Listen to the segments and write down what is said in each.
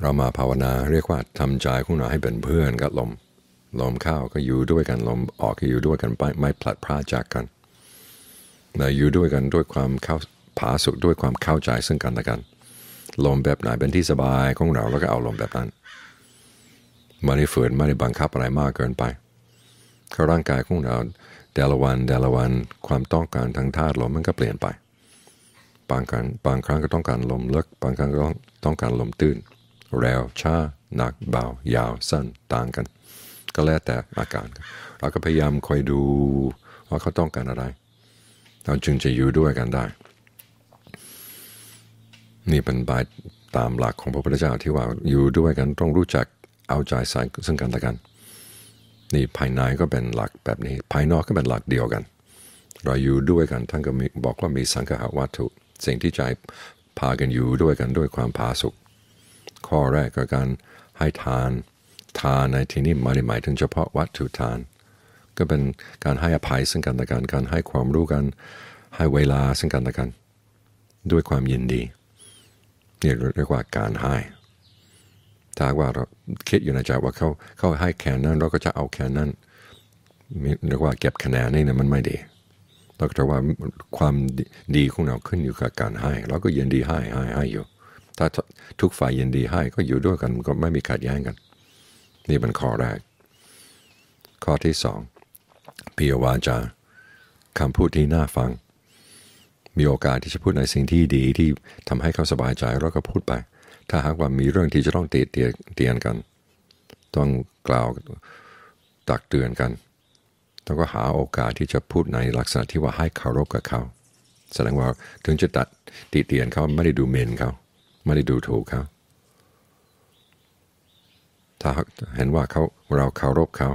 เรามาภาวนาเรียกว่าทำใจของเราให้เป็นเพื่อนกับลม ลมเข้าก็อยู่ด้วยกันลมออกก็อยู่ด้วยกันไม่ไม่พลัดพรากจากกันเราอยู่ด้วยกันด้วยความเข้าผาสุขด้วยความเข้าใจซึ่งกันและกัน ลมแบบไหนเป็นที่สบายของเราแล้วก็เอาลมแบบนั้นไม่ได้ฝืนไม่ได้บังคับอะไรมากเกินไปเขาร่างกายของเราแต่ละวันแต่ละวันความต้องการทางธาตุลมมันก็เปลี่ยนไป บางครั้งบางครั้งก็ต้องการลมเลึกบางครั้งก็ต้องการลมตื้น เร็วช้าหนักเบา ยาวสั้นต่างกัน ก็แล้วแต่อาการเราก็พยายามคอยดูว่าเขาต้องการอะไร เราจึงจะอยู่ด้วยกันได้ นี่เป็นบายตามหลักของพระพุทธเจ้าที่ว่าอยู่ด้วยกันต้องรู้จักเอาใจใส่ซึ่งกันและกัน นี่ภายในก็เป็นหลักแบบนี้ ภายนอกก็เป็นหลักเดียวกัน เราอยู่ด้วยกันท่านก็บอกว่ามีสังฆะวัตถุ สิ่งที่ใจพากันอยู่ด้วยกันด้วยความพาสุข ข้อแรกก็การให้ทาน ทานในที่นี้ไม่ได้หมายถึงเฉพาะวัตถุทาน ก็เป็นการให้อภัยซึ่งกันและกันการให้ความรู้กัน ให้เวลาซึ่งกันและกัน ด้วยความยินดีนี่เรียกว่าการให้ถ้าว่าเราคิดอยู่ในใจว่าเขาเขาให้แค่นั้นเราก็จะเอาแค่นั้นเรียกว่าเก็บคะแนนนี่นะมันไม่ดีเราก็จะว่าความดีของเราขึ้นอยู่กับการให้เราก็ยินดีให้ให้ให้อยู่ ถ้าทุกฝ่ายยินดีให้ก็อยู่ด้วยกันก็ไม่มีขัดแย้งกัน นี่เป็นข้อแรก ข้อที่สองพิยวาจาคำพูดที่น่าฟัง มีโอกาสที่จะพูดในสิ่งที่ดีที่ทำให้เขาสบายใจเราก็พูดไป ถ้าหากว่ามีเรื่องที่จะต้องเตีเตียนกัน ต้องกล่าวตักเตือนกันแล้วก็หาโอกาสที่จะพูดในลักษณะที่ว่าให้เคารพกับเขา แสดงว่าถึงจะตัดติเตียนเขาไม่ได้ดูเมนเขา ไม่ได้ดูถูกเขาถ้าเห็นว่าเขาเราเคารพเขา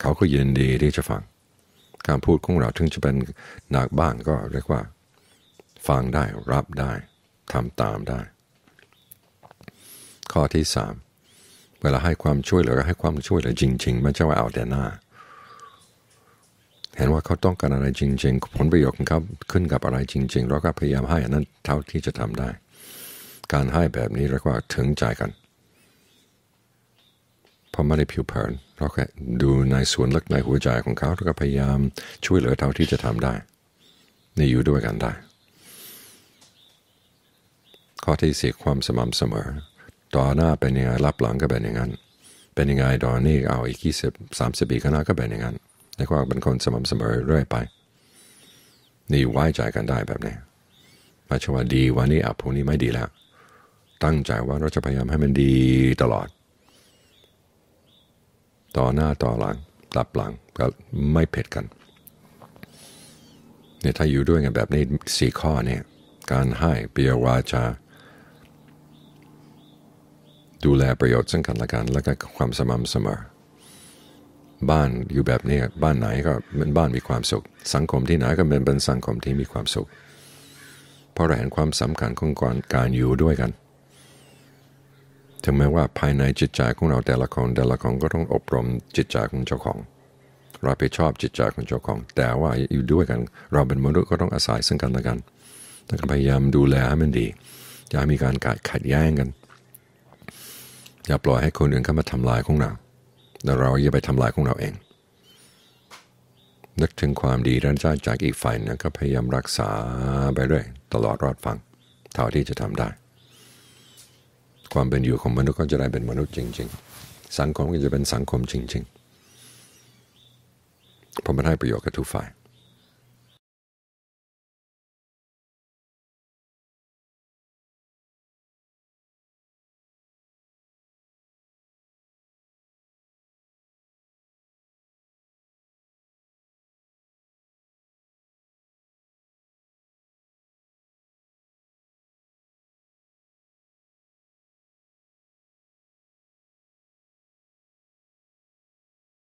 เขาก็ยินดีที่จะฟัง การพูดของเราถึงจะเป็นหนักบ้างก็เรียกว่า ฟังได้รับได้ทำตามได้ ข้อที่สามเวลาให้ความช่วยเหลือให้ความช่วยเหลือจริง ๆ ไม่ใช่ว่าเอาแต่หน้า เห็นว่าเขาต้องการอะไรจริง ๆ ผลประโยชน์ของเขาขึ้นกับอะไรจริง ๆ เราก็พยายามให้อันนั้นเท่าที่จะทำได้ การให้แบบนี้เรียกว่าถึงใจกันพอไม่ได้ผิวเผินเราแค่ดูในส่วนลึกในหัวใจของเขาแล้วก็พยายามช่วยเหลือเท่าที่จะทำได้ นี่อยู่ด้วยกันได้ ข้อที่สี่ความสม่ำเสมอ ต่อหน้าเป็นยังไงรับหลังก็เป็นอย่างนั้น เป็นยังไงตอนนี้เอาอีกยี่สิบสามสิบปีข้างหน้าก็เป็นอย่างนั้นในความเป็นคนสม่ำเสมอเรื่อยไป นี่ไว้ใจกันได้แบบนี้ไม่ใช่ว่าดีวันนี้อะพรุ่งนี้ไม่ดีแล้ว ตั้งใจว่าเราจะพยายามให้มันดีตลอด ต่อหน้าต่อหลังรับหลังก็ไม่เผ็ดกันเนี่ยถ้าอยู่ด้วยกันแบบนี้สี่ข้อเนี่ยการให้เปียวาจาดูแลประโยชน์ซึ่งกันและกัน แล้วก็ความสม่ำเสมอ บ้านอยู่แบบนี้บ้านไหนก็เป็นบ้านมีความสุข สังคมที่ไหนก็เป็นเป็นสังคมที่มีความสุข เพราะเราเห็นความสำคัญของการอยู่ด้วยกัน ถึงแม้ว่าภายในจิตใจของเราแต่ละคนแต่ละคนก็ต้องอบรมจิตใจของเจ้าของรับผิดชอบจิตใจของเจ้าของ แต่ว่าอยู่ด้วยกัน เราเป็นมนุษย์ก็ต้องอาศัยซึ่งกันและกันต้องพยายามดูแลให้มันดีอย่ามีการกัดขัดแย้งกัน อย่าปล่อยให้คนอื่นเข้ามาทำลายของเราแล้วเราอย่าไปทำลายของเราเอง นึกถึงความดีด้านใจจากอีกฝ่ายนะก็พยายามรักษาไปเรื่อยตลอดรอดฟังเท่าที่จะทำได้ ความเป็นอยู่ของมนุษย์ก็จะได้เป็นมนุษย์จริง ๆ สังคมก็จะเป็นสังคมจริงๆเพราะมันให้ประโยชน์กับทุกฝ่าย